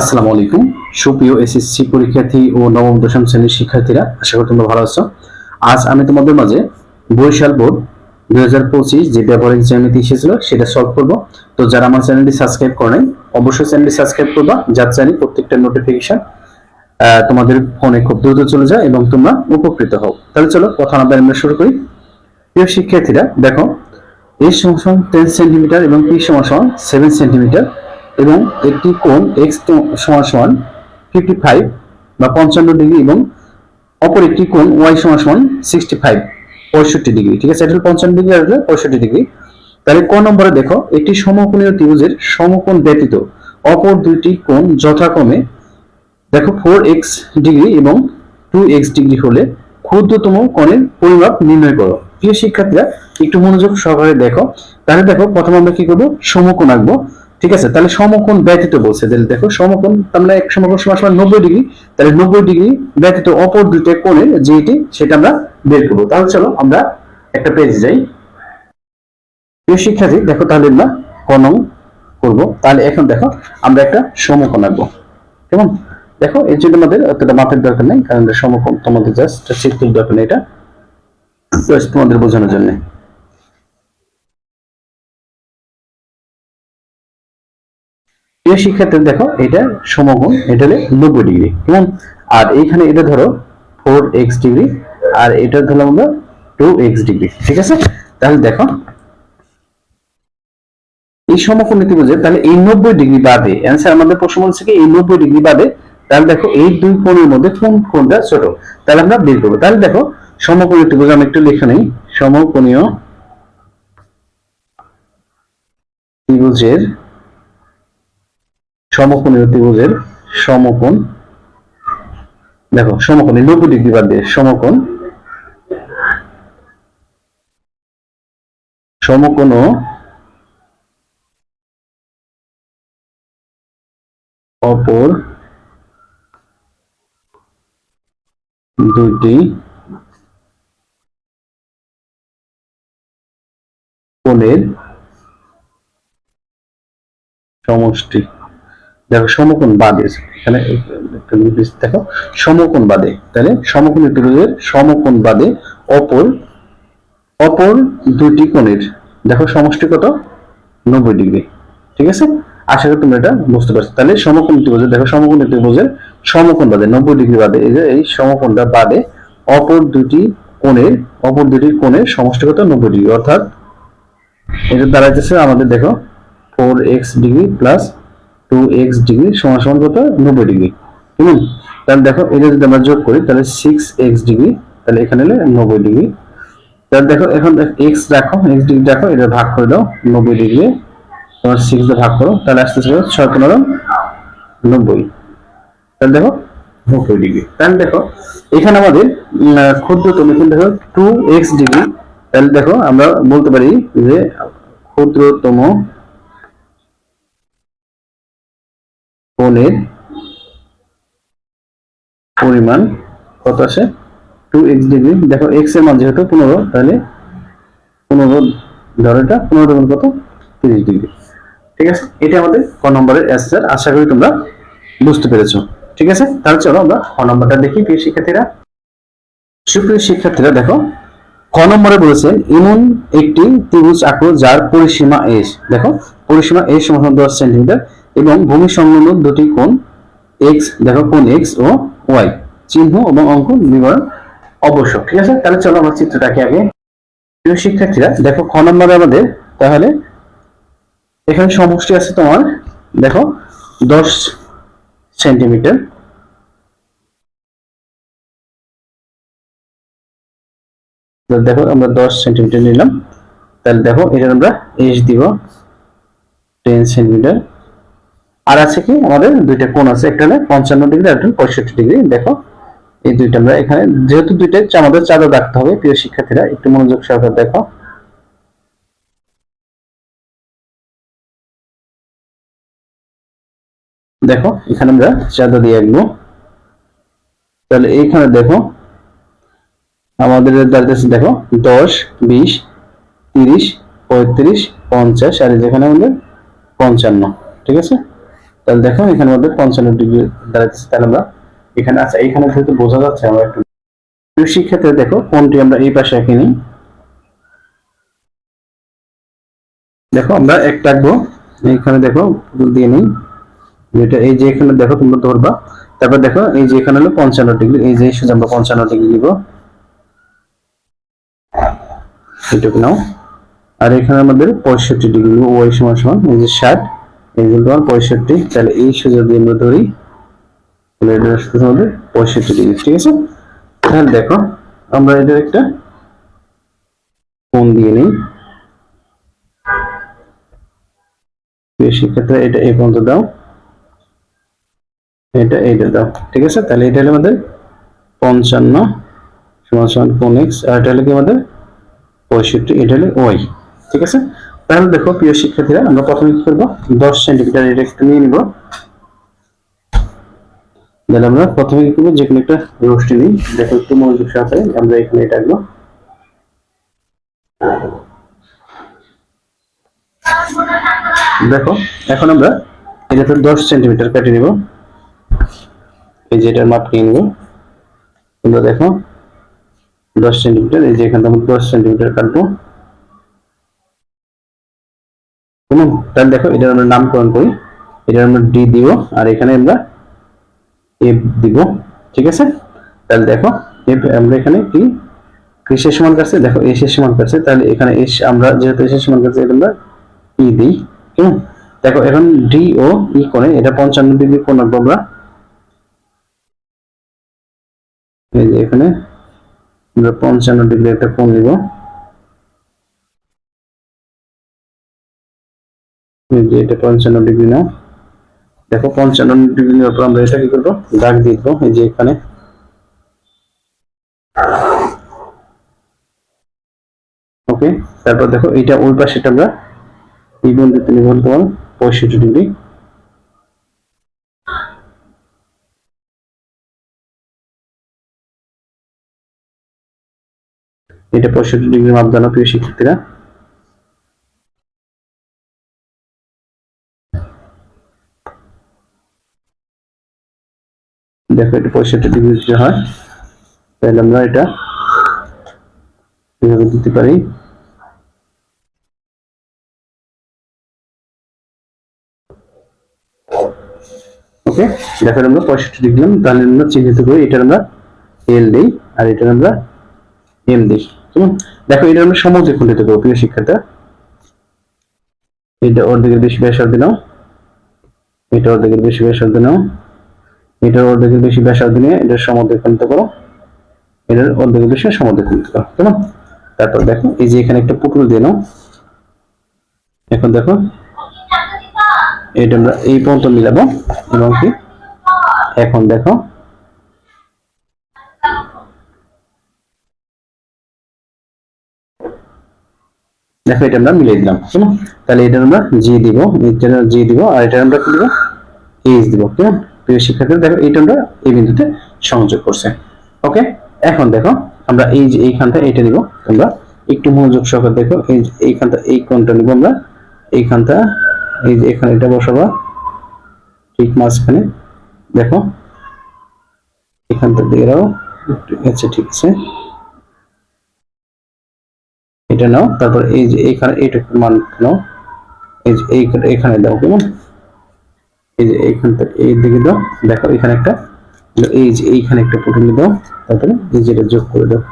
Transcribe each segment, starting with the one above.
আসসালামু আলাইকুম। সুপ্রিয় এসএসসি পরীক্ষার্থী ও নবম দশম শ্রেণির শিক্ষার্থীরা, আশা করি তোমরা ভালো আছো। আজ আমি তোমাদের মাঝে বরিশাল বোর্ড দুই হাজার পঁচিশ যে ব্যবহারিক জ্যামিতি এসেছিল, সেটা সলভ করব। তো যারা আমার চ্যানেলটি সাবস্ক্রাইব করে অবশ্যই চ্যানেলটি সাবস্ক্রাইব করবা। যার জানি প্রত্যেকটা নোটিফিকেশন তোমাদের ফোনে খুব দ্রুত চলে যায় এবং তোমরা উপকৃত হও। তাহলে চলো কথা না আমরা শুরু করি। প্রিয় শিক্ষার্থীরা, দেখো এই সমান টেন সেন্টিমিটার এবং পি সমান সেভেন সেন্টিমিটার এবং একটি কোণ এক্স সমান সমান ফিফটি ফাইভ বা পঞ্চান্ন ডিগ্রি এবং অপর একটি কোণ ওয়াই সমান সমান সিক্সটি ফাইভ পঁয়ষট্টি ডিগ্রি ঠিক আছে? এটা পঞ্চান্ন ডিগ্রি আর পঁয়ষট্টি ডিগ্রি তাহলে ক নম্বরে দেখো, একটি সমকোণীয় ত্রিভুজের সমকোণ ব্যতীত অপর দুইটি কোণ যথাক্রমে দেখো ফোর এক্স ডিগ্রি এবং টু এক্স ডিগ্রি হলে ক্ষুদ্রতম কোণের পরিমাপ নির্ণয় করো। প্রিয় শিক্ষার্থীরা, একটু মনোযোগ সহকারে দেখো। তাহলে দেখো, প্রথমে আমরা কি করব? সমকোণ আঁকবো। ঠিক আছে? তাহলে সমকোণ ব্যতীত বলছে, তাহলে দেখো সমকোণ, তার মানে এক সমকোণ সমান সমান নব্বই ডিগ্রি, তাহলে নব্বই ডিগ্রি ব্যতীত অপর দুইটা কোণের যেটি, সেটা আমরা বের করব। তাহলে চলো আমরা একটা পেজ যাই। শিক্ষার্থী, দেখো তাহলে আমরা কনং করব। তাহলে এখন দেখো, আমরা একটা সমকোণ আঁকবো। কেমন? দেখো, এর জন্য আমাদের অতটা মাপের দরকার নেই, কারণ সমকোণ, তোমাদের জাস্ট চিত্রের দরকার নেই এটা। তোমাদের বোঝানোর জন্য। প্রিয় শিক্ষার্থী, দেখো, এটা সমকোণ এটা হলে নব্বই ডিগ্রি। কেমন আর এইখানে এটা ধরো ফোর এক্স ডিগ্রি, আর এটা ধরলাম আমরা টু এক্স ডিগ্রি, ঠিক আছে? তাহলে দেখো, এই সমকোণ ত্রিভুজের, তাহলে এই নব্বই ডিগ্রি বাদে অ্যান্সার আমাদের প্রশ্ন বলছে কি, এই নব্বই ডিগ্রি বাদে, তাহলে দেখো এই দুই কোণের মধ্যে কোন কোণটা ছোট? তাহলে আমরা বের করব। তাহলে দেখো সমকোণীয় ত্রিভুজ, আমি একটু লিখে নেই, সমকোণীয় ত্রিভুজের সমকোণীয় ত্রিভুজের সমকোণ। দেখো, সমকোণ নব্বই ডিগ্রি বাদ দিয়ে? সমকোণ। সমকোণ অপর দুইটি কোণের সমষ্টি। দেখো সমকোণ বাদে, এখানে দেখো, সমকোণ বাদে, তাহলে সমকোণ ত্রিভুজের সমকোণ বাদে অপর অপর দুটি কোণের, দেখো সমষ্টি কত? নব্বই ডিগ্রি, ঠিক আছে? আশা করি তুমি এটা বুঝতে পারছ। তাহলে সমকোণ ত্রিভুজের দেখো সমকোণ ত্রিভুজের সমকোণ বাদে, নব্বই ডিগ্রি বাদে, এই যে এই সমকোণটা বাদে অপর দুটি কোণের, অপর দুটি কোণের সমষ্টি কত? নব্বই ডিগ্রি, অর্থাৎ এটা দাঁড়াইতেছে আমাদের, দেখো four x degree plus two x degree সমান সমান কত? নব্বই ডিগ্রি তাহলে দেখো এটা যদি আমরা যোগ করি তাহলে সিক্স এক্স ডিগ্রি তাহলে এখানে হলে নব্বই ডিগ্রি তাহলে দেখো এখন এক্স রাখো এক্স ডিগ্রি রাখো এটা ভাগ করে দাও নব্বই ডিগ্রি তোমার সিক্স দিয়ে ভাগ করো তাহলে আসতে আসতে ছয় পনেরো নব্বই। তাহলে দেখো নব্বই ডিগ্রি তাহলে দেখো এখানে আমাদের ক্ষুদ্রতম এখানে দেখো টু এক্স ডিগ্রি তাহলে দেখো আমরা বলতে পারি যে ক্ষুদ্রতম কোণের পরিমাণ কত আসে? টু এক্স ডিগ্রি দেখো এক্সের মান যেহেতু পনেরো, তাহলে পনেরো ধরো এটা পনেরো কত? তিরিশ ডিগ্রি ঠিক আছে? এটা আমাদের ক নম্বরের অ্যান্সার আশা করি তোমরা বুঝতে পেরেছ। ঠিক আছে? তাহলে চলো আমরা ক নম্বরটা দেখি, প্রিয় শিক্ষার্থীরা। সুপ্রিয় শিক্ষার্থীরা, দেখো, ক নম্বরে বলেছেন এমন একটি ত্রিভুজ আঁকো যার পরিসীমা এস দেখো, পরিসীমা এস সমান দশ সেন্টিমিটার। এবং ভূমি সংলগ্ন দুটি কোণ এক্স দেখো কোণ এক্স ও ওয়াই চিহ্ন এবং অঙ্ক বিবরণ অবশ্য ঠিক আছে? তাহলে চলো আমরা চিত্রটাকে আগে প্রিয় শিক্ষার্থীরা দেখো খ নম্বরে আমাদের, তাহলে এখানে সমষ্টি আছে তোমার, দেখো দশ সেন্টিমিটার। দেখো আমরা দশ সেন্টিমিটার নিলাম। তাহলে দেখো এটা আমরা এস দিব টেন সেন্টিমিটার। আর আছে কি? আমাদের দুইটা কোণ আছে, একটা হলো পঞ্চান্ন ডিগ্রি, আর একটা পঁয়ষট্টি ডিগ্রি। দেখো, এই দুইটা আমরা এখানে, যেহেতু দুইটা আমাদের চাঁদা রাখতে হবে, প্রিয় শিক্ষার্থীরা, একটু মনোযোগ সহকারে দেখো। দেখো, এখানে আমরা চাঁদা দিয়ে আঁকবো। তাহলে এইখানে দেখো, আমাদের দাঁড়িয়েছে দেখো, দশ, বিশ, তিরিশ, পঁয়ত্রিশ, পঞ্চাশ, আর যেখানে আমাদের পঞ্চান্ন, ঠিক আছে? তাহলে দেখো এখানে মধ্যে পঞ্চান্ন ডিগ্রি দাঁড়াচ্ছে তাহলে আমরা এখানে আচ্ছা এখানে যেহেতু বোঝা যাচ্ছে আমরা একটু প্রিয় শিক্ষার্থী দেখো, কোনটি আমরা এই পাশে এঁকে নিই দেখো, আমরা একটা আঁকবো। এইখানে দেখো দিয়ে নিই। যেটা এই যে এখানে দেখো, তোমরা ধরবা। তারপর দেখো, এই যে এখানে হলো পঞ্চান্ন ডিগ্রি, এই যে সোজা আমরা পঞ্চান্ন ডিগ্রি দিব এটুকু নাও। আর এখানে আমাদের পঁয়ষট্টি ডিগ্রি ওয়াই সমান সমান, এই যে ষাট। এই যে পঁয়ষট্টি, তাহলে এই সোজা দিয়ে আমরা ধরি। তাহলে এটা আসতে আমাদের পঁয়ষট্টি ডিগ্রি, ঠিক আছে? তাহলে দেখো, আমরা এটার একটা কোণ দিয়ে নিই। শিক্ষার্থীরা এটা এই পর্যন্ত দাও। এটা এইটা দাও, ঠিক আছে? তাহলে এটা হলো আমাদের পঞ্চান্ন সমান সমান কোন এক্স আর এটা হলো কি আমাদের পঁয়ষট্টি, এটা হলো ওয়াই ঠিক আছে? তাহলে দেখো, প্রিয় শিক্ষার্থীরা, আমরা প্রথমে কি করব? দশ সেন্টিমিটার এটা একটু নিয়ে নিব। তাহলে আমরা প্রথমে কি করব? যে কোনো একটা রোস্টি নিই। দেখো, একটু মনোযোগ সহকারে আমরা এখানে এটা আঁকবো। দেখো, এখন আমরা এটা তো দশ সেন্টিমিটার কেটে নিব। এই যে এটার মাপ নিয়ে নিব। তোমরা দেখো, দশ সেন্টিমিটার এই যে এখানে আমরা দশ সেন্টিমিটার কাটবো। কেমন তাহলে দেখো, এটার আমরা নামকরণ করি। এটার আমরা ডি দিব, আর এখানে আমরা এফ দিব, ঠিক আছে? তাহলে দেখো এফ আমরা এখানে কি? কিসের সমান কাছে দেখো এস এর সমান কাছে তাহলে এখানে এস আমরা যেহেতু এস এর সমান কাছে এটা আমরা ই দিই কেমন দেখো, এখন ডি ও ই কোণে এটা পঞ্চান্ন ডিগ্রি কোণ আমরা। এই যে এখানে আমরা পঞ্চান্ন ডিগ্রি একটা কোণ নিব। যে এটা পঞ্চান্ন ডিগ্রি নাও দেখো, পঞ্চান্ন ডিগ্রি নেওয়ার পর আমরা এটা কি করব? দাগ দিয়ে দেবো, এই যে এখানে। ওকে, তারপর দেখো, এটা ওই পাশেটা আমরা এই বিন্দুতে নিব তোমার পঁয়ষট্টি ডিগ্রি। এটা পঁয়ষট্টি ডিগ্রি মাপ প্রিয় শিক্ষার্থীরা। দেখো এটা পঁয়ষট্টি ডিগ্রি হয়, তাহলে আমরা এটা এভাবে দিতে পারি? ওকে আমরা তাহলে আমরা চিহ্নিত করি, এটার আমরা এল দিই আর এটার আমরা এম দিই। দেখো এটা আমরা সমদ্রে খণ্ডিত করব প্রিয় শিক্ষার্থী এটা অর্ধেকের বেশি ব্যাসার্ধ নাও এটা অর্ধেকের বেশি ব্যাসার্ধ নাও এটার অর্ধেকের বেশি ব্যাসার্ধ নিয়ে এটার সমদ্রে খণ্ডিত করো। এটার অর্ধেকের বেশি সমদ্রে খণ্ডিত করো। কেমন? তারপর দেখো, এই যে এখানে একটা পুতুল দিয়ে নাও। এখন দেখো, এটা আমরা এই পর্যন্ত মিলাবো। এবং কি? এখন দেখো দেখো এটা আমরা মিলিয়ে দিলাম। কেমন? তাহলে এটা আমরা জি দিব এটা জি দিব, আর এটা আমরা কি দিব? এইচ দিব। কেমন? প্রিয় শিক্ষার্থী দেখো এটা আমরা এই বিন্দুতে সংযোগ করছে। ওকে? এখন দেখো, আমরা এই যে এইখানটা এটা নিব। তোমরা একটু মনোযোগ সহকারে দেখো, এই এইখানটা, এই কোণটা নিব আমরা। এইখানটা, এই যে এখানে এটা বসাবা। ঠিক মাঝখানে। দেখো এখানটা দিয়ে দাও আচ্ছা ঠিক আছে। এটা নাও, তারপর এই যে এখানে এইটুকু মান নাও। এই যে এইখানে দাও, কেমন? এই যে এইখানটা এই দিকে দাও, দেখো এখানে একটা এই যে এইখানে একটা পুটুলি দাও, তারপরে এই যে এটা যোগ করে দাও।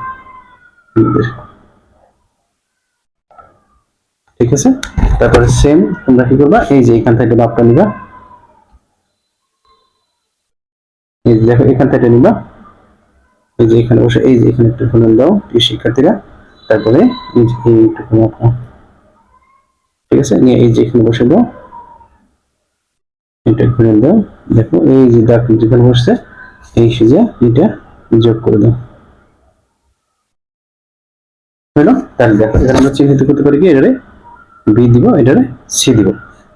ঠিক আছে? তারপরে সেম তোমরা কি করবা? এই যে এখান থেকে মাপটা নিবা। এই যে দেখো, এখান থেকে নিবা। এই যে এখানে বসে, এই যে এখানে একটু ঘুরন দাও এই শিক্ষার্থীরা। তারপরে এই যে মাপা ঠিক আছে? নিয়ে এই যে এখানে বসে দাও। এটা ঘুরে দাও দেখো, এই যে দাগ যেখানে বসছে, এই সুজে এটা যোগ করে দাও। হলো, তাহলে দেখো, এখানে আমরা চিহ্নিত করতে পারি কি, এটারে বি দিব, এটারে সি দিব।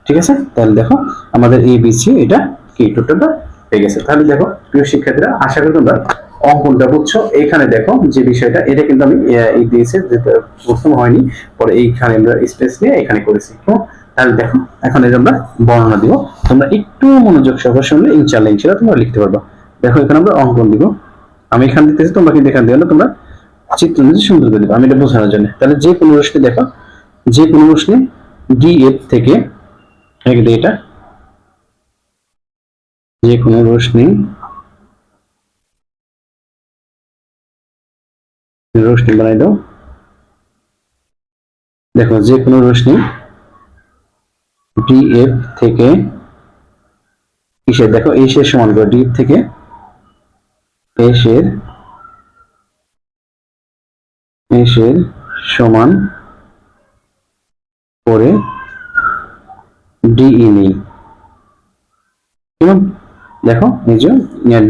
ঠিক আছে? তাহলে দেখো, আমাদের এ বি সি এটা কি টোটালটা পেয়ে গেছে। তাহলে দেখো, প্রিয় শিক্ষার্থীরা, আশা করি তোমরা অঙ্কনটা বুঝছ। এখানে দেখো যে বিষয়টা, এটা কিন্তু আমি এই দিয়েছি যেটা প্রথম হয়নি, পরে এইখানে আমরা স্পেস নিয়ে এখানে করেছি। তাহলে দেখো, এখন যে আমরা বর্ণনা দিব। তোমরা একটু মনোযোগ সহকারে শুনলে ইনশাআল্লাহ ইনশাআল্লাহ তোমরা লিখতে পারবা। দেখো, এখানে আমরা অঙ্কন দিব। আমি এখান দিতেছি, তোমরা কিন্তু এখান দিও না তোমরা চিত্র নিজে সুন্দর করে দিবে। আমি এটা বোঝানোর জন্য। তাহলে যে কোনো রশ্মি দেখো, যে কোনো রশ্মি ডি এফ থেকে এটা, যে কোনো রশ্মি রশ্মি বানাই দাও। দেখো, যে কোনো রশ্মি ডিএফ থেকে কিসের? দেখো, এই শের সমান করে ডিএফ থেকে এসের এসের সমান করে ডিই নেই। দেখো, এই যে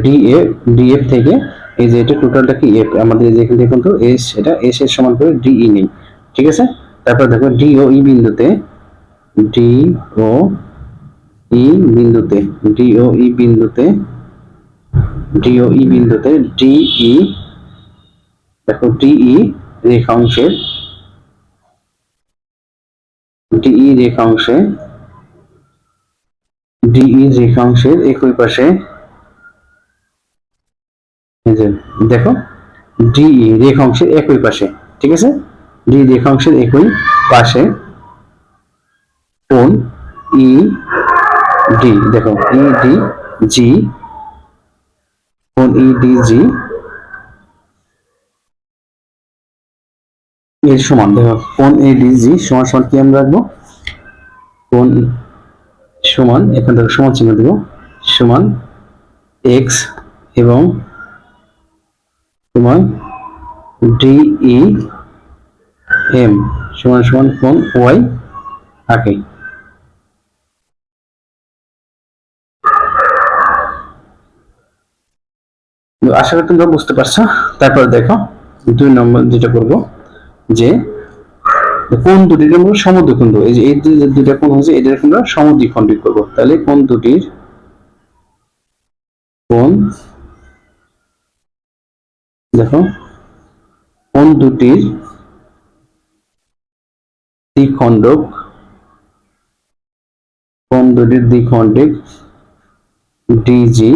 ডিএ ডিএফ থেকে এই যে এটা টোটালটা কি এফ আমাদের যেখানে দেখুন তো এস এটা এস এর সমান করে ডিই নেই। ঠিক আছে? তারপর দেখো ডি ও ই বিন্দুতে ডি ই বিন্দুতে ডি ই বিন্দুতে ডি ই বিন্দুতে ডিই দেখো ডিই রেখাংশের ডিই রেখাংশে ডিই রেখাংশের একই পাশে দেখো ডিই রেখাংশের একই পাশে, ঠিক আছে? ডি রেখাংশের একই পাশে কোণ ই ডি দেখো ই ডি জি কোণ ই ডি জি এর সমান, দেখো কোণ এ ডি জি সমান সমান কি আমরা রাখব? কোন সমান, এখান থেকে সমান চিহ্ন দেব, সমান এক্স এবং তোমার ডিই এম সমান সমান কোণ ওয়াই আঁকে আশা করি তোমরা বুঝতে পারছ। তারপর দেখো, দুই নম্বর যেটা করব, যে কোন দুটির আমরা সমদ্বিখণ্ড, এই যে এই দুইটা কোণ হচ্ছে এদের আমরা সমদ্বিখণ্ডিত করব। তাহলে কোন দুটির কোন দেখো, কোন দুটির দ্বিখণ্ডক, কোন দুটির দ্বিখণ্ডিক ডিজি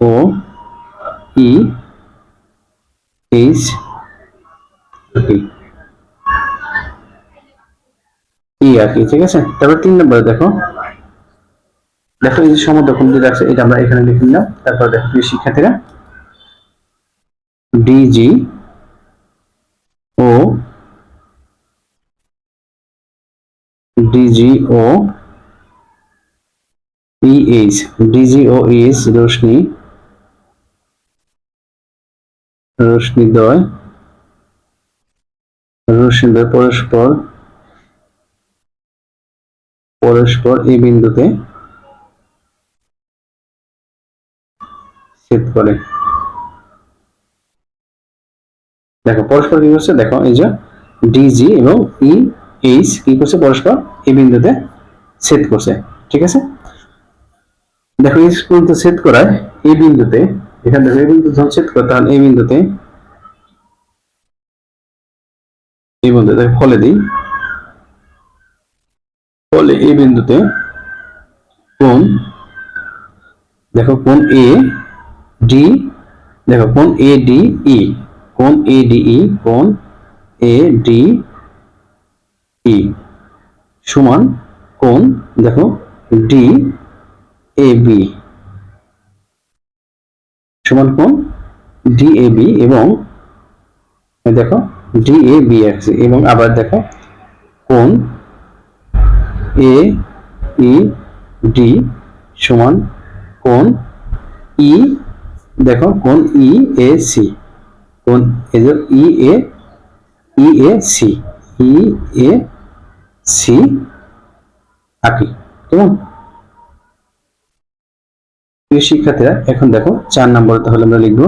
ও ই এইচ ই। আর কি, ঠিক আছে? তারপর তিন নম্বরে দেখো। দেখো এই যে সমদ্রকম যেটা আছে, এটা আমরা এখানে লিখে নিলাম। তারপর দেখো প্রিয় শিক্ষার্থীরা। ডিজি ও ডিজি ও ইএইচ ডিজি ও ইএইচ রশ্মি রশ্মিদ্বয় রশ্মিদ্বয় পরস্পর পরস্পর এই বিন্দুতে ছেদ করে। দেখো, পরস্পর কি করছে? দেখো, এই যে ডিজি এবং ই এইচ কি করছে? পরস্পর এই বিন্দুতে ছেদ করছে, ঠিক আছে? দেখো এই পর্যন্ত ছেদ করায় এই বিন্দুতে এখান থেকে এই বিন্দু ছেদ করে তাহলে এই বিন্দুতে এই বিন্দুতে ফলে দিই। ফলে এই বিন্দুতে কোন দেখো কোন এ ডি দেখো কোন এ ডি ই কোন এ ডি ই কোন এ ডি ই সমান কোন দেখো ডি এ বি সমান কোন ডি এ বি এবং দেখো ডি এ বি আছে এবং আবার দেখো কোন এ ই ডি সমান কোন ই দেখো কোন ই এ সি যে ই এ ই A C E A C আঁকি, কেমন? প্রিয় শিক্ষার্থীরা, এখন দেখো চার নম্বর তাহলে আমরা লিখব।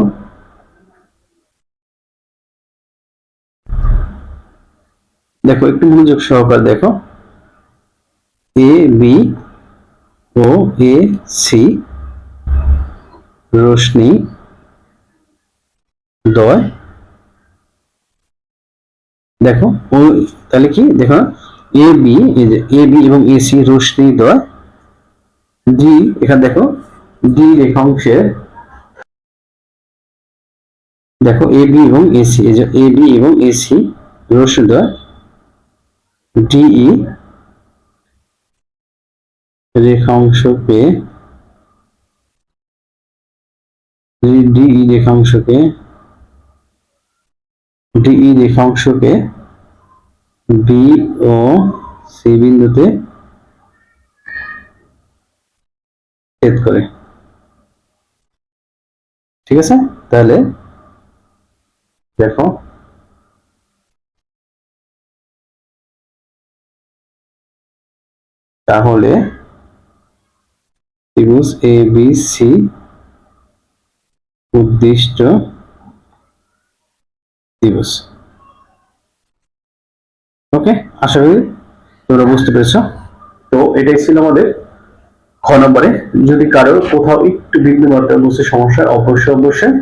দেখো, একটু মনোযোগ সহকারে দেখো। এ বি ও এ সি রোশনি দয়। দেখো, ও, তাহলে কি? দেখো এ বি এ বি এবং এসি রশ্মি, দয়। ডি এখানে দেখো ডি রেখাংশের দেখো এ বি এবং এসি এ বি এবং এসি রশ্মি দ্বয় ডিই রেখাংশ পেয়ে ডিই রেখাংশকে ডিই রেখাংশকে বি ও সি বিন্দুতে ছেদ করে। ঠিক আছে? তাহলে দেখো। তাহলে ত্রিভুজ এ বি সি উদ্দিষ্ট ত্রিভুজ ওকে আশা করি তোমরা বুঝতে পেরেছ। তো এটাই ছিল আমাদের খ নম্বরে, যদি কারও কোথাও একটু বিন্দু মাত্রা বুঝতে সমস্যা অবশ্যই অবশ্যই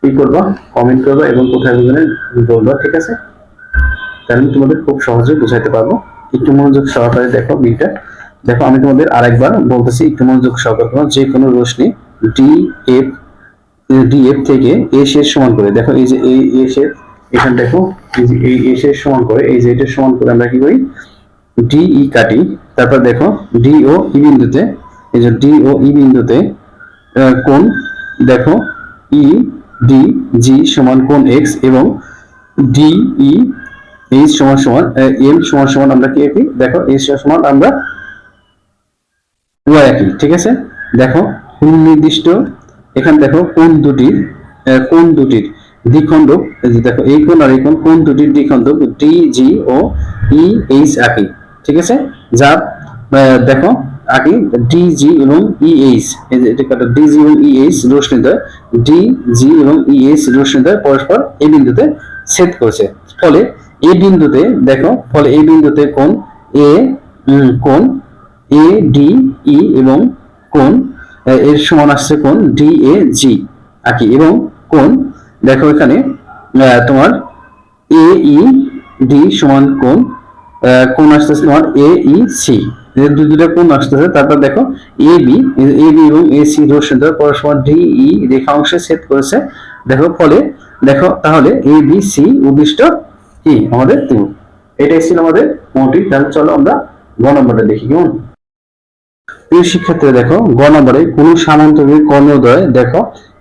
কি করবা? কমেন্ট করবা এবং কোথায় বুঝবে বলবা, ঠিক আছে? তাহলে তোমাদের খুব সহজে বুঝাইতে পারব। একটু মনোযোগ সহকারে দেখো বিটা দেখো, আমি তোমাদের আরেকবার বলতেছি, একটু মনোযোগ সহকারে করো। যে কোনো রশ্মি ডি এফ ডি এফ থেকে এ শেষ সমান করে। দেখো, এই যে এই এ শেষ এখানে দেখো, এই যে এই এ শেষ সমান করে, এই যে এটা সমান করে আমরা কি করি? ডি ই কাটি তারপর দেখো ডি ও ই বিন্দুতে এই যে ডি ও ই বিন্দুতে আহ, কোণ দেখো ই ডি জি সমান কোণ এক্স এবং ডি ই এইচ সমান সমান এম সমান সমান আমরা কি একই? দেখো এইচ সমান আমরা ওয়াই একই ঠিক আছে? দেখো নির্দিষ্ট এখানে দেখো কোন দুটির কোন দুটির দ্বিখণ্ডক দেখো এই কোণ আর এই কোণ কোন দুটির দ্বিখণ্ডক ডি জি ও ই এইচ একই। ঠিক আছে? আহ, দেখো আগে ডি জি এবং ই এইচ এই যে এটা কাটা ডি জি এবং ই এইচ রশ্মিদ্বয় ডি জি এবং ই এইচ রশ্মিদ্বয় পরস্পর এই বিন্দুতে ছেদ করেছে। ফলে এই বিন্দুতে দেখো ফলে এই বিন্দুতে কোন এ কোন এ ডি ই এবং কোন এর সমান আসছে কোন ডি এ জি আঁকি এবং কোন দেখো এখানে তোমার এ ই ডি সমান কোণ কোণ আসতেছে? তোমার এ ই সি দুটো কোন আসতেছে? তারপর দেখো এ বি এ বি এবং এ সি রশ্মি দ্বয় পরস্পর ডি ই রেখাংশে ছেদ করেছে। দেখো, ফলে দেখো, তাহলে এ বি সি উদ্দিষ্ট কি? আমাদের ত্রিভুজ এটাই ছিল আমাদের মোটিভ তাহলে চলো আমরা গ নম্বরটা দেখি কেমন? প্রিয় শিক্ষার্থীরা, দেখো, গ নম্বরে কোন সামান্তরিক কর্ণদ্বয়, দেখো,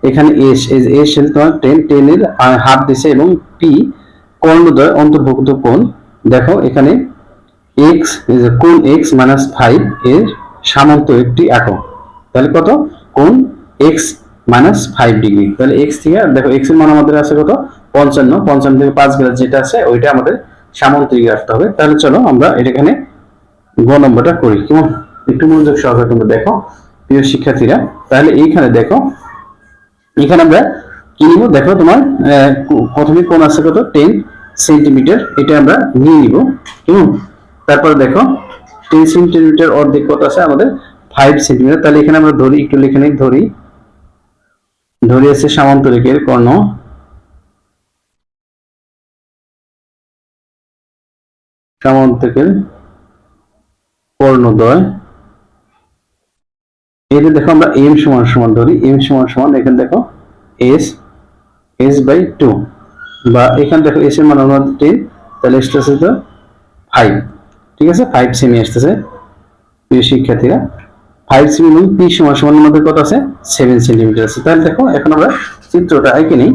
এখানে এস এস এল তোমার টেন টেন এর হাত দিছে এবং পি কর্ণদ্বয় অন্তর্ভুক্ত কোণ। দেখো, এখানে এক্স কোণ এক্স মাইনাস ফাইভ এর সামান্তরিকটি একক। তাহলে কত? কোণ এক্স মাইনাস ফাইভ ডিগ্রি তাহলে এক্স থেকে, দেখো এক্সের মান আমাদের আছে কত? পঞ্চান্ন। পঞ্চান্ন থেকে পাঁচ গ্রাস যেটা আছে, ওইটা আমাদের সামান্তরিক রাখতে হবে। তাহলে চলো আমরা এটা এখানে গ নম্বরটা করি। কেমন? একটু মনোযোগ সহকারে তোমরা দেখো, প্রিয় শিক্ষার্থীরা। তাহলে এইখানে দেখো, এখানে আমরা কি নিব? দেখো তোমার প্রথমে কোন আছে কত? Ten centimetre. এটা আমরা নিয়ে নিব। কেমন? তারপরে দেখো টেন সেন্টিমিটার অর্ধেক কত আছে আমাদের? ফাইভ সেন্টিমিটার তাহলে এখানে আমরা ধরি, একটু লিখে নিই, ধরি। ধরি আছে সামান্তরিকের কর্ণ। সামান্তরিকের কর্ণদ্বয়। এটা দেখো আমরা এম সমান সমান ধরি এম সমান সমান, এখানে দেখো এস এস বাই টু বা এখানে দেখো এস এর মান আমরা টেন তাহলে আসতেছে তো ফাইভ ঠিক আছে? ফাইভ সেমি আসতেছে। প্রিয় শিক্ষার্থীরা ফাইভ সেমি এবং পি সমান সমান মধ্যে কত আছে? সেভেন সেন্টিমিটার আছে। তাহলে দেখো, এখন আমরা চিত্রটা এঁকে নিই।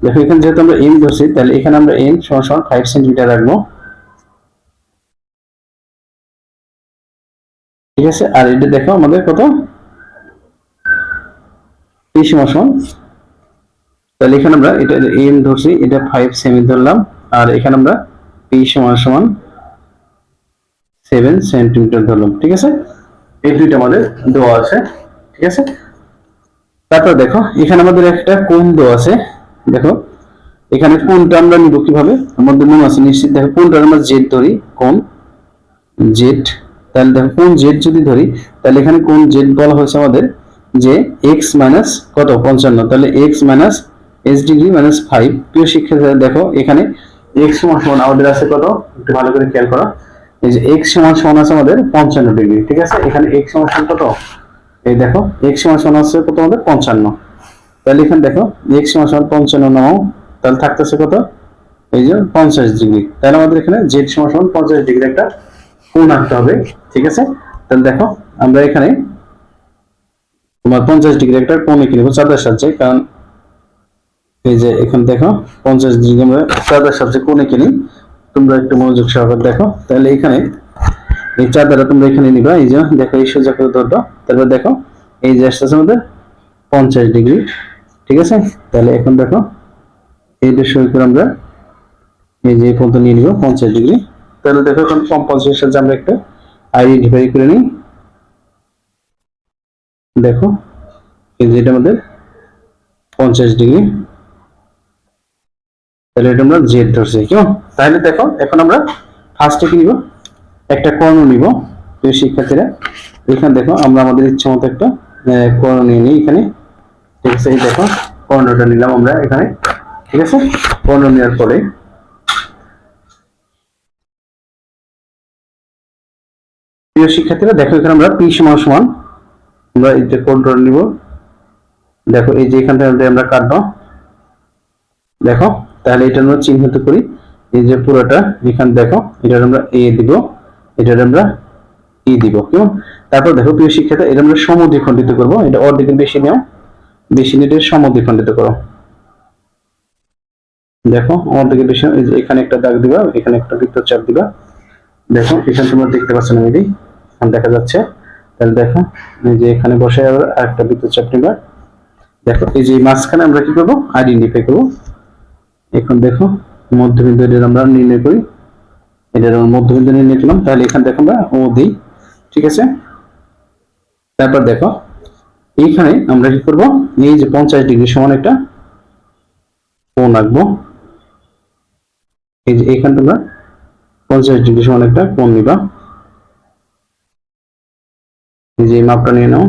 দেখো, এখানে যেহেতু আমরা এম ধরছি, তাহলে এখানে আমরা এন সমান সমান ফাইভ সেন্টিমিটার রাখব। ঠিক আছে? আর এটা দেখো, আমাদের কত? পি সমান সমান। তাহলে এখানে আমরা এটা এম ধরছি, এটা ফাইভ সেমি ধরলাম। আর এখানে আমরা পি সমান সমান সেভেন সেন্টিমিটার ধরলাম, ঠিক আছে? এই দুইটা আমাদের দেওয়া আছে, ঠিক আছে? তারপর দেখো, এখানে আমাদের একটা কোণ দেওয়া আছে, দেখো। এখানে কোণটা আমরা নিব কীভাবে? আমাদের মনে আছে, নিশ্চিত দেখো, কোণটা আমরা জেড ধরি, কোণ জেড তাহলে দেখো কোন জেড যদি ধরি, তাহলে এখানে কোন জেড বলা হয়েছে আমাদের যে এক্স মাইনাস কত? পঞ্চান্ন। তাহলে x minus S degree minus five প্রিয় শিক্ষার্থীরা, দেখো, এখানে এক্স সমান আমাদের আছে কত? একটু ভালো করে খেয়াল করো। এই যে x সমান সমান আছে আমাদের পঞ্চান্ন ডিগ্রি, ঠিক আছে? এখানে x সমান সমান কত? এই দেখো, x সমান সমান আছে কত আমাদের? পঞ্চান্ন। তাহলে এখানে দেখো, x সমান সমান পঞ্চান্ন নাও তাহলে থাকতেছে কত? এই যে পঞ্চাশ ডিগ্রি। তাহলে আমাদের এখানে z সমান সমান পঞ্চাশ ডিগ্রি একটা কোণ আঁকতে হবে, ঠিক আছে? তাহলে দেখো, আমরা এখানে তোমার পঞ্চাশ ডিগ্রি একটা কোণ এঁকে নেব চাঁদার সাহায্যে কারণ এই যে এখানে দেখো, পঞ্চাশ ডিগ্রি আমরা চাঁদার সাহায্যে কোণ এঁকে নিই। তোমরা একটু মনোযোগ সহকারে দেখো। তাহলে এখানে এই চাঁদাটা তোমরা এখানে নিবা, এই যে, দেখো, এই সোজা করে তারপর দেখো, এই যে আসতেছে আমাদের পঞ্চাশ ডিগ্রি, ঠিক আছে? তাহলে এখন দেখো এইটা সই করে আমরা এই যে এই পর্যন্ত নিয়ে নিব, পঞ্চাশ ডিগ্রি। তাহলে দেখো, এখন কম্পাসের সাথে আমরা একটা আইডেন্টিফাই করে নিই। দেখো, এই যে এটা আমাদের পঞ্চাশ ডিগ্রি। তাহলে এটা আমরা জেড ধরছি কেমন তাহলে দেখো, এখন আমরা ফার্স্টে কি নিব? একটা কর্ণ নিব, প্রিয় শিক্ষার্থীরা। এখানে দেখো, আমরা আমাদের ইচ্ছা মতো একটা কর্ণ নিয়ে নিই এখানে। ঠিক আছে দেখো কর্ণটা নিলাম আমরা এখানে। ঠিক আছে? কর্ণ নেওয়ার পরে। প্রিয় শিক্ষার্থীরা, দেখো, এখানে আমরা পি সমান সমান, আমরা এই যে কন্ট্রোল নিব। দেখো, এই যে এখান থেকে আমরা কাটবো। দেখো তাহলে এটা আমরা চিহ্নিত করি। এই যে পুরোটা, এখানে দেখো এটা আমরা এ দিব এটা আমরা ই দিব, কেমন? তারপর দেখো, প্রিয় শিক্ষার্থী, এটা আমরা সমদ্বিখণ্ডিত করব। এটা অর্ধেকের বেশি নেও, বেশি নিয়ে সমদ্বিখণ্ডিত করো। দেখো, অর্ধেকের বেশি এখানে একটা দাগ দিবা, এখানে একটা বৃত্তচাপ দিবা। দেখো, এখানে তোমরা দেখতে পাচ্ছ না মেবি দেখা যাচ্ছে। তাহলে দেখো, এই যে এখানে বসে আবার আরেকটা বৃত্তচাপ নিবা। দেখো, এই যে মাঝখানে আমরা কি করব? আইডেন্টিফাই করব। এখন দেখো, মধ্যবিন্দু এটা আমরা নির্ণয় করি। এটা মধ্যবিন্দু নির্ণয় করলাম, তাহলে এখানে দেখো আমরা ও দিই, ঠিক আছে? তারপর দেখো, এইখানে আমরা কি করব? এই যে পঞ্চাশ ডিগ্রি সমান একটা কোণ আঁকবো এই যে এখানে তোমরা পঞ্চাশ ডিগ্রি সমান একটা কোণ নিবা। এই যে মাপটা নিয়ে নাও।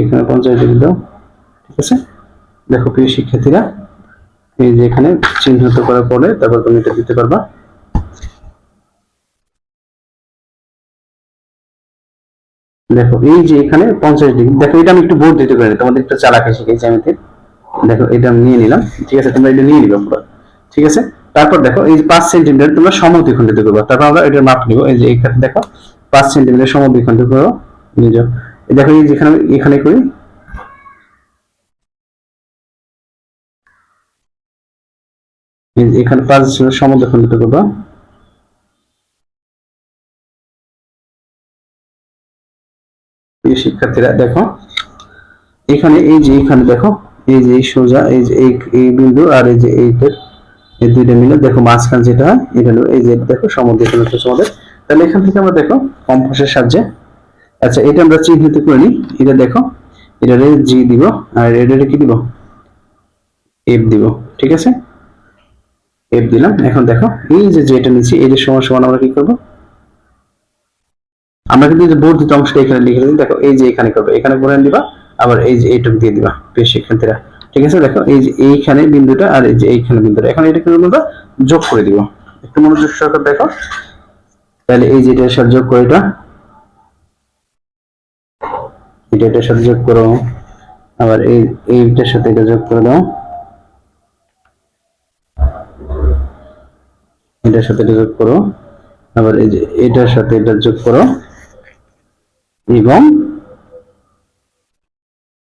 এখানে পঞ্চাশ ডিগ্রি দাও। ঠিক আছে? দেখো, প্রিয় শিক্ষার্থীরা, এই যে এখানে চিহ্নিত করার পরে তারপর তুমি এটা দিতে পারবা। দেখো, এই যে এখানে পঞ্চাশ ডিগ্রি, দেখো, এটা আমি একটু বোর্ড দিতে পারি, তোমাদের একটু চালাকে শিখেছি আমি দেখো, এটা আমি নিয়ে নিলাম, ঠিক আছে, তোমরা এটা নিয়ে নিবে পুরো, ঠিক আছে? তারপর দেখো, এই পাঁচ সেন্টিমিটার তোমরা সমদ্বিখণ্ডিত করবে, তারপর আমরা এটার মাপ নিব, এই যে এখানে দেখো, পাঁচ সেন্টিমিটার সমদ্বিখণ্ডিত করো যাও। দেখো, এই যেখানে এখানে করি এখানে পাঁচ সমদ্বিখণ্ডিত করবা প্রিয় শিক্ষার্থীরা, দেখো, এখানে এই যে এখানে দেখো, এই যে সোজা, এই যে এই বিন্দু আর এই যে এইটার, এই দুইটা মিলে, দেখো মাঝখান যেটা হয়, এটা এই যে দেখো সমদ্বিখণ্ড হচ্ছে আমাদের তাহলে এখান থেকে আমরা দেখো কম্পাসের সাহায্যে। আচ্ছা এটা আমরা চিহ্নিত করে নিই। এটা দেখো এটারে জি দিব, আর এটারে কি দিব? এফ দিব, ঠিক আছে? এফ দিলাম। এখন দেখো, এই যে যেটা নিচ্ছি এই যে সমান সমান আমরা কি করব? আমরা কিন্তু যে বর্ধিত অংশটা এখানে লিখে দিই দেখো, এই যে এখানে করবে, এখানে বলে দিবা, আবার এই যে এইটুকু দিয়ে দিবা প্রিয় শিক্ষার্থীরা ঠিক আছে, দেখো, এই যে এইখানে বিন্দুটা আর এই যে এইখানে বিন্দুটা। এখন এটা কিন্তু আমরা যোগ করে দিব। একটু মনোযোগ সহকারে দেখো। তাহলে এই যে এটার সাথে যোগ করে এটা। এটা এটার সাথে যোগ করো। আবার এই এইটার সাথে এটা যোগ করে দাও। এটার সাথে এটা যোগ করো। আবার এই যে এটার সাথে এটা যোগ করো। এবং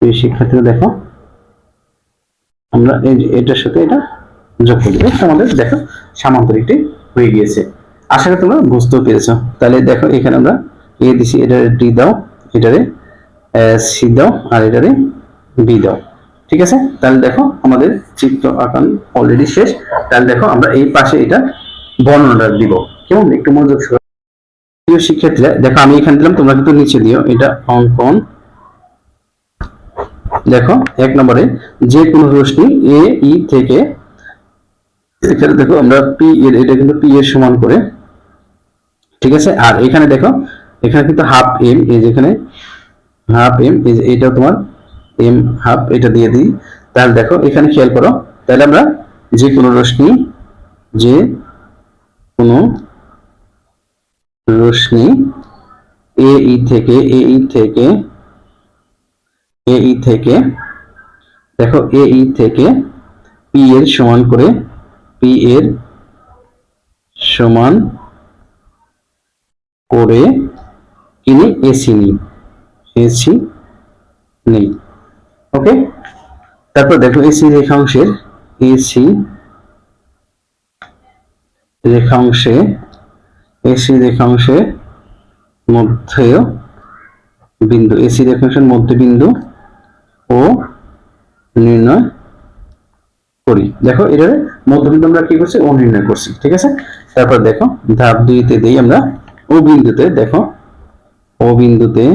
এই শিক্ষার্থীরা দেখো, আমরা এই এটার সাথে এটা যোগ করে দেবো আমাদের দেখো সামান্তরিকটি হয়ে গিয়েছে। আশা করি তোমরা বুঝতেও পেরেছ। তাহলে দেখো এখানে আমরা এ দিছি, এটারে ডি দাও, এটারে সি দাও, আর এটারে বি দাও। ঠিক আছে? তাহলে দেখো আমাদের চিত্র আঁকান অলরেডি শেষ। তাহলে দেখো আমরা এই পাশে এটা বর্ণনাটা দিব। কেমন? একটু মনোযোগ সহকারে। দেখো, আমি এখানে দিলাম, তোমরা কিন্তু নিচে দিও। এটা অঙ্কন। দেখো, এক নম্বরে, যে কোনো রশ্মি এ ই থেকে, এখানে দেখো, আমরা পি এর, এটা কিন্তু পি এর সমান করে, ঠিক আছে? আর এখানে দেখো, এখানে কিন্তু হাফ এম এই যেখানে হাফ এম এটা তোমার এম হাফ এটা দিয়ে দিই। তাহলে দেখো, এখানে খেয়াল করো, তাহলে আমরা যে কোনো রশ্মি, যে কোনো রশ্মি এ, ই থেকে, এ, ই থেকে, এ, ই থেকে, দেখো, এ, ই থেকে পি এর সমান করে, পি এর সমান করে কিনে এসি নিই। এসি নেই। ওকে? তারপর দেখো এসি রেখাংশের এসি রেখাংশে, এসি রেখাংশে মধ্যে বিন্দু, এসি রেখাংশের মধ্যে বিন্দু ও নির্ণয় করি। দেখো, এটার মধ্যবিন্দু আমরা কি করছি? ও নির্ণয় করছি, ঠিক আছে? তারপর দেখো, ধাপ দুইতে দেই আমরা, ও বিন্দুতে দেখো, ও বিন্দুতে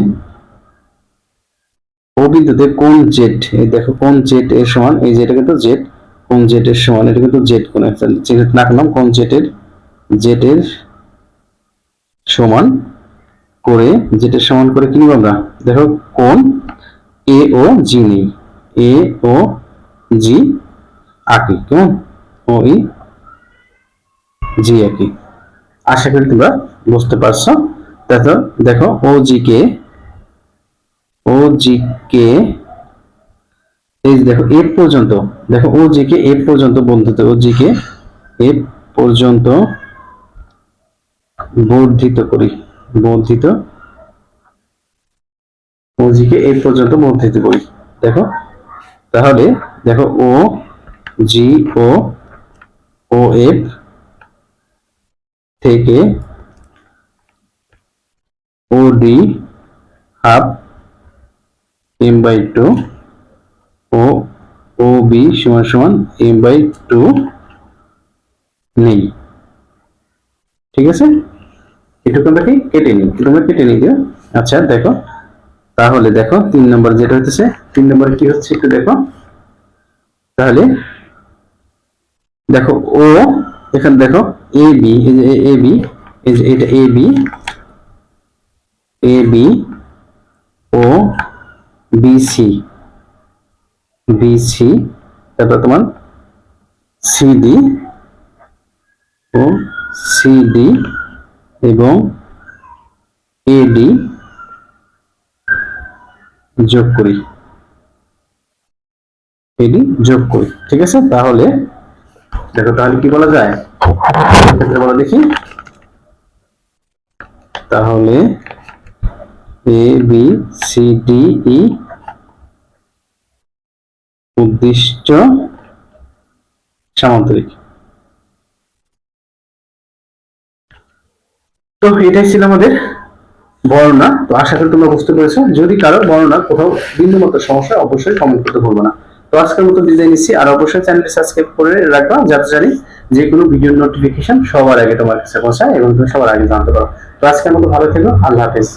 ও বিন্দুতে কোন জেড এই দেখো, কোন জেড এর সমান, এই যে এটা কিন্তু জেড কোন জেড এর সমান, এটা কিন্তু জেড কোন একটা জেড না কোন জেড এর জেড এর সমান করে, জেড এর সমান করে কি আমরা? দেখো, কোন? এ ও জি নেই। এ ও জি আঁকি, কেমন? ও ই জি আঁকি। আশা করি তোমরা বুঝতে পারছ। দেখো দেখো, ও জি কে, ও জি কে, এই দেখো এফ পর্যন্ত, দেখো, ও জি কে এফ পর্যন্ত বন্ধুত্ব ও জি কে এফ পর্যন্ত বর্ধিত করি। বর্ধিত ও জি কে এফ পর্যন্ত বর্ধিত করি। দেখো, তাহলে দেখো ও, জি, ও ও, এফ থেকে O, D, half, M by two, O O, B সমান সমান এম বাই টু নেই। ঠিক আছে? এটুকু আমরা কি কেটে নিই তোমরা কেটে নিই আচ্ছা দেখো। তাহলে দেখো, তিন নম্বর যেটা হচ্ছে তিন নম্বরে কি হচ্ছে একটু দেখো। তাহলে দেখো, ও, এখানে দেখো, এ, বি, এই যে, এ, বি, এই যে, এটা এ, বি এ, বি, ও বিসি বিসি তারপর তোমার সিডি ও সিডি এবং এডি যোগ করি। এডি যোগ করি, ঠিক আছে? তাহলে দেখো তাহলে কি বলা যায়? বলা দেখি। তাহলে A, B, C, D, E উদ্দিষ্ট সামান্তরিক। তো এটাই ছিল আমাদের বর্ণনা। তো আশা করি তোমরা বুঝতে পেরেছ। যদি কারও বর্ণনা কোথাও বিন্দু মতো সমস্যা অবশ্যই কমেন্ট করতে ভুলবো না। তো আজকের মতো বিদায় নিচ্ছি। আর অবশ্যই চ্যানেলটি সাবস্ক্রাইব করে রাখবা, যাতে জানি যে কোনো ভিডিওর নোটিফিকেশন সবার আগে তোমার কাছে পৌঁছায় এবং তুমি সবার আগে জানতে পারো। তো আজকের মতো ভালো থেকো। আল্লাহ হাফেজ।